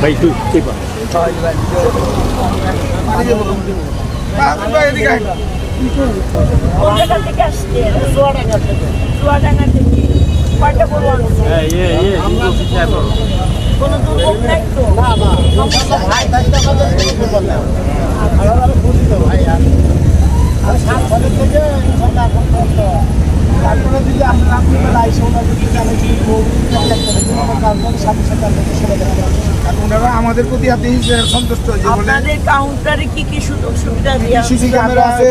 ভাই তুই। কোন জায়গা থেকে আসছে চুয়াডাঙ্গা থেকে চুয়াডাঙ্গা থেকে কয়টা গরু আনছে হ্যাঁ ইয়ে ইয়ে হিন্দু শিক্ষা করো কোনো দুর্ভোগ নাই তো তারপরে যদি আমরা আপনি আইসে ওনার যদি জানে যে সাথে সাথে আপনাকে ওনারা আমাদের প্রতি আপনি সন্তুষ্ট যে আপনাদের কাউন্টারে কি কি সুযোগ সুবিধা দেওয়া সিসি ক্যামেরা আছে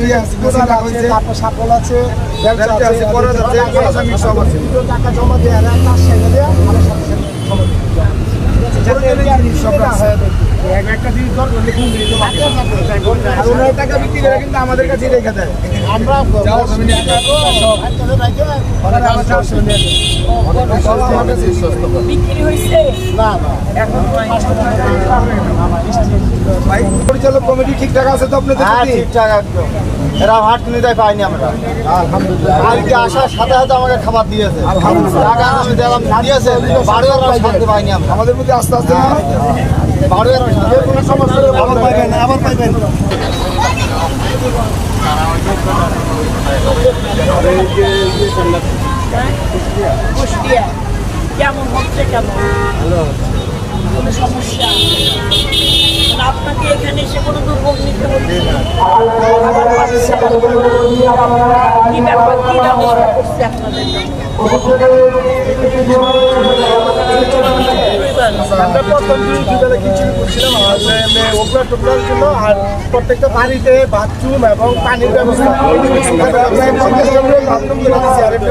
ইয়ে আছে, কোদাল আছে তারপর সাপল আছে বেলচা বেলচা আছে, আছে করজ আসামি সব আছে। টাকা জমা দেওয়া আর তার সঙ্গে দেওয়া আমার সাথে সাথে সব না আমাদের কাছে রেখে দেয় আমরা পরিচালক কমিটি ঠিকঠাক আছে তো আপনাদের ঠিকঠাক একদম এরা হাট নিতে পাইনি আমরা আলহামদুলিল্লাহ। কালকে আসার সাথে সাথে আমাকে খাবার দিয়েছে। আলহামদুলিল্লাহ। টাকা আমি দিয়েছে বারো হাজার পাইনি আমরা। আমাদের প্রতি আস্তে আস্তে আবার কেমন হচ্ছে কেমন কোনো সমস্যা আপনাকে এখানে এসে কোনো দুর্ভোগ নিতে না। কি দিন করছিলাম? এবং পানির ব্যবস্থা।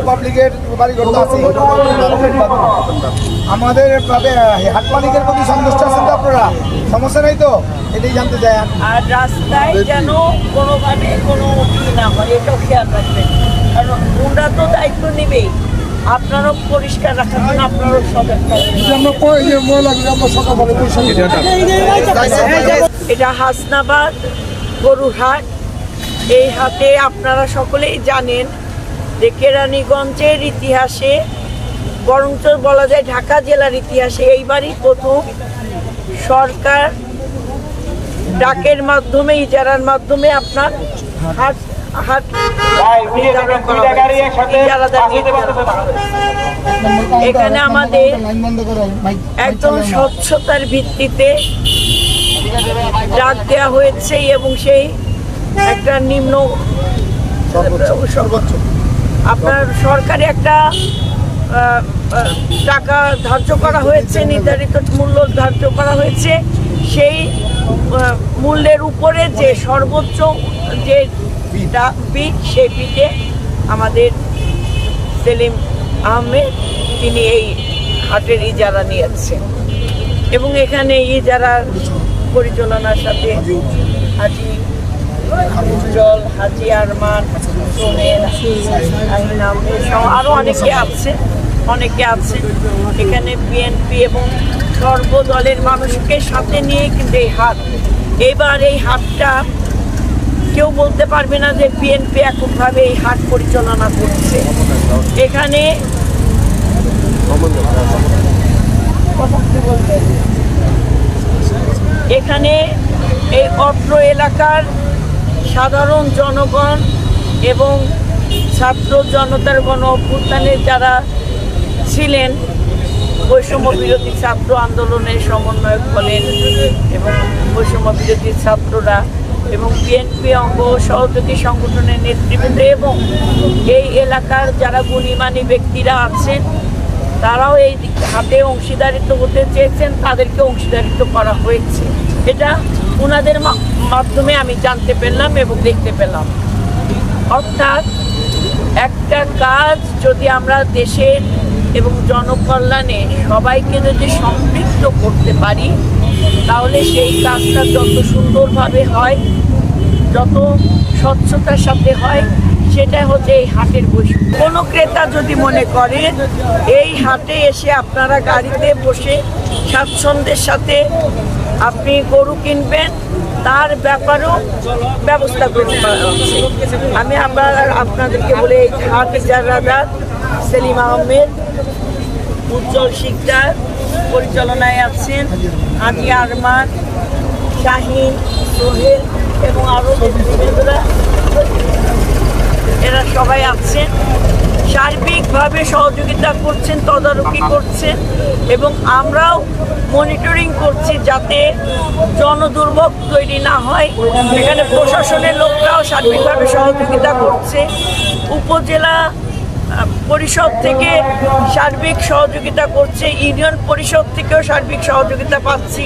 পাবলিকের আমাদের হাট মালিকের প্রতি সন্তুষ্ট আছেন তো আপনারা? সমস্যা নেই তো? এটাই জানতে চাই। আর রাস্তায় যেন কোনোভাবে কোনো না হয়, এটাও খেয়াল রাখবেন। কারণ তো দায়িত্ব নেবেই। আপনারও পরিষ্কার রাখার জন্য আপনারও এটা হাসনাবাদ গরুর হাট এই হাটে আপনারা সকলেই জানেন যে কেরানীগঞ্জের ইতিহাসে বরঞ্চ বলা যায় ঢাকা জেলার ইতিহাসে এইবারই প্রথম সরকার ডাকের মাধ্যমে ইজারার মাধ্যমে আপনার হাট এখানে আমাদের একদম স্বচ্ছতার ভিত্তিতে ডাক দেওয়া হয়েছে এবং সেই একটা নিম্ন সর্বোচ্চ। আপনার সরকারি একটা টাকা ধার্য করা হয়েছে নির্ধারিত মূল্য ধার্য করা হয়েছে। সেই মূল্যের উপরে যে সর্বোচ্চ যে টা- বিট সেই বিটে আমাদের সেলিম আহমেদ, তিনি এই হাটের ইজারা নিয়েছেন। এবং এখানে ইজারার পরিচালনার সাথে হাজি উজ্জ্বল, হাজি আরমান আহমেদ আরও অনেকে আছে অনেকে আছে। এখানে বিএনপি এবং সর্বদলের মানুষকে সাথে নিয়ে কিন্তু এই হাট। এবার এই হাটটা কেউ বলতে পারবে না যে বিএনপি এককভাবে এই হাট পরিচালনা করছে। এখানে এখানে এই অত্র এলাকার সাধারণ জনগণ এবং ছাত্র জনতার গণ অভ্যুত্থানে যারা ছিলেন, বৈষম্য বিরোধী ছাত্র আন্দোলনের সমন্বয়ক বলেন এবং বৈষম্য বিরোধী ছাত্ররা এবং বিএনপি অঙ্গ সহযোগী সংগঠনের নেতৃবৃন্দ এবং এই এলাকার যারা গুণীমানী ব্যক্তিরা আছেন, তারাও এই হাতে অংশীদারিত্ব হতে চেয়েছেন, তাদেরকে অংশীদারিত্ব করা হয়েছে। এটা ওনাদের মাধ্যমে আমি জানতে পেলাম এবং দেখতে পেলাম। অর্থাৎ একটা কাজ যদি আমরা দেশের এবং জনকল্যাণে সবাইকে যদি সম্পৃক্ত করতে পারি তাহলে সেই কাজটা যত সুন্দরভাবে হয়, যত স্বচ্ছতার সাথে হয় সেটা হচ্ছে এই হাটের বৈশিষ্ট্য। কোনো ক্রেতা যদি মনে করে, এই হাটে এসে আপনারা গাড়িতে বসে স্বাচ্ছন্দ্যের সাথে আপনি গরু কিনবেন, তার ব্যাপারেও ব্যবস্থা করতে আমি আবার আপনাদেরকে বলে হাট রাজার সেলিম আহমেদ, উজ্জ্বল শিকদার পরিচালনায় আছেন আজি আরমান, শাহিন, সোহেল এবং আরও এরা সবাই আছেন। সার্বিকভাবে সহযোগিতা করছেন, তদারকি করছেন এবং আমরাও মনিটরিং করছি যাতে জনদুর্ভোগ তৈরি না হয়। এখানে প্রশাসনের লোকরাও সার্বিকভাবে সহযোগিতা করছে। উপজেলা পরিষদ থেকে সার্বিক সহযোগিতা করছে, ইউনিয়ন পরিষদ থেকেও সার্বিক সহযোগিতা পাচ্ছি।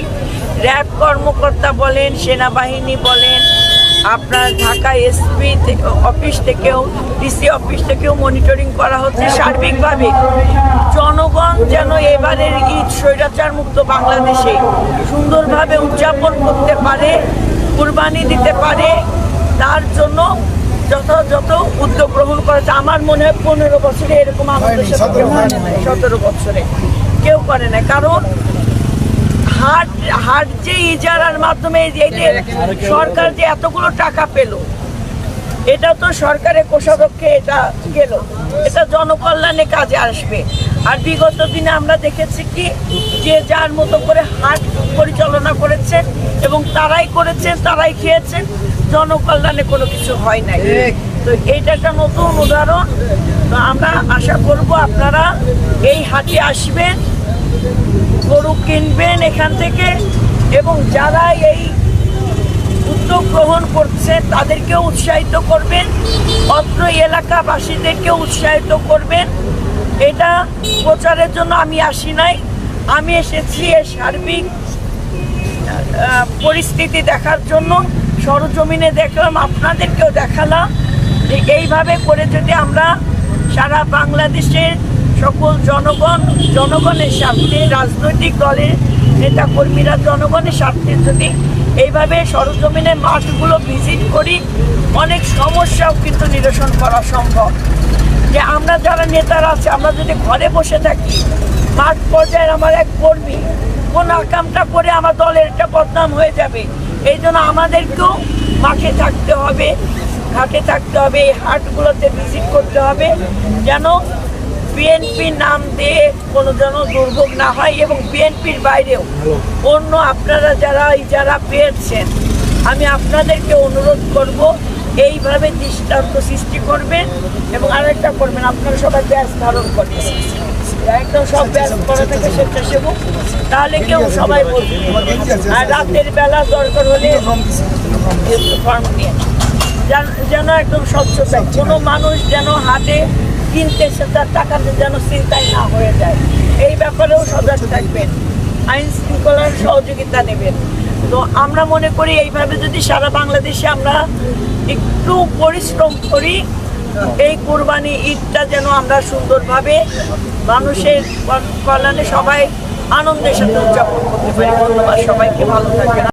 র্যাব কর্মকর্তা বলেন, সেনাবাহিনী বলেন, আপনার ঢাকা এসপি অফিস থেকেও, ডিসি অফিস থেকেও মনিটরিং করা হচ্ছে সার্বিকভাবে। জনগণ যেন এবারের ঈদ স্বৈরাচার মুক্ত বাংলাদেশে সুন্দরভাবে উদযাপন করতে পারে, কুরবানি দিতে পারে, তার জন্য যথাযথ উদ্যোগ গ্রহণ করেছে আমার মনে হয় পনেরো বছরে এরকম আমাদের হয় সতেরো বছরে। কেউ করে না কারণ হাট হাট যে ইজারার মাধ্যমে যে সরকার যে এতগুলো টাকা পেল এটা তো সরকারের কোষাধ্যক্ষে এটা গেল। এটা জনকল্যাণে কাজে আসবে। আর বিগত দিনে আমরা দেখেছি কি, যে যার মতো করে হাট পরিচালনা করেছেন এবং তারাই করেছেন, তারাই খেয়েছেন, জনকল্যাণে কোনো কিছু হয় নাই। তো এইটা একটা নতুন উদাহরণ। তো আমরা আশা করব আপনারা এই হাটে আসবেন, গরু কিনবেন এখান থেকে এবং যারা এই গ্রহণ করছে, তাদেরকেও উৎসাহিত করবেন। অত্র এলাকাবাসীদেরকেও উৎসাহিত করবেন। এটা প্রচারের জন্য আমি আসি নাই। আমি এসেছি এর সার্বিক পরিস্থিতি দেখার জন্য। সরজমিনে দেখলাম, আপনাদেরকেও দেখালাম যে এইভাবে করে যদি আমরা সারা বাংলাদেশের সকল জনগণ, জনগণের স্বার্থে, রাজনৈতিক দলের নেতাকর্মীরা জনগণের স্বার্থে যদি এইভাবে সরজমিনে মাঠগুলো ভিজিট করি, অনেক সমস্যাও কিন্তু নিরসন করা সম্ভব। যে আমরা যারা নেতারা আছে, আমরা যদি ঘরে বসে থাকি, মাঠ পর্যায়ের আমার এক কর্মী, কোন আকামটা করে আমার দলের একটা বদনাম হয়ে যাবে। এই জন্য আমাদেরকেও মাঠে থাকতে হবে, ঘাটে থাকতে হবে, এই হাটগুলোতে ভিজিট করতে হবে, যেন বিএনপি নাম দিয়ে কোনো যেন দুর্ভোগ না হয় এবং বিএনপির বাইরেও অন্য আপনারা যারা এই যারা পেয়েছেন আমি আপনাদেরকে অনুরোধ করব এইভাবে দৃষ্টান্ত সৃষ্টি করবেন এবং আরেকটা করবেন আপনারা সবাই ব্যাস ধারণ করবেন। একদম সব ব্যাস করা থাকে স্বেচ্ছাসেবক তাহলে কেউ সবাই বলবে। আর রাতের বেলা দরকার হলে ফর্ম নিয়ে। যেন- একদম স্বচ্ছ কোনো মানুষ যেন হাটে কিনতে তার টাকাতে যেন চিন্তায় না হয়ে যায়। এই ব্যাপারেও সজাগ থাকবেন। আইন শৃঙ্খলার সহযোগিতা নেবেন। তো আমরা মনে করি এইভাবে যদি সারা বাংলাদেশে আমরা একটু পরিশ্রম করি, এই কোরবানি ঈদটা যেন আমরা সুন্দরভাবে মানুষের কল্যাণে সবাই আনন্দের সাথে উদযাপন করতে পারি। ধন্যবাদ সবাইকে, ভালো থাকবেন।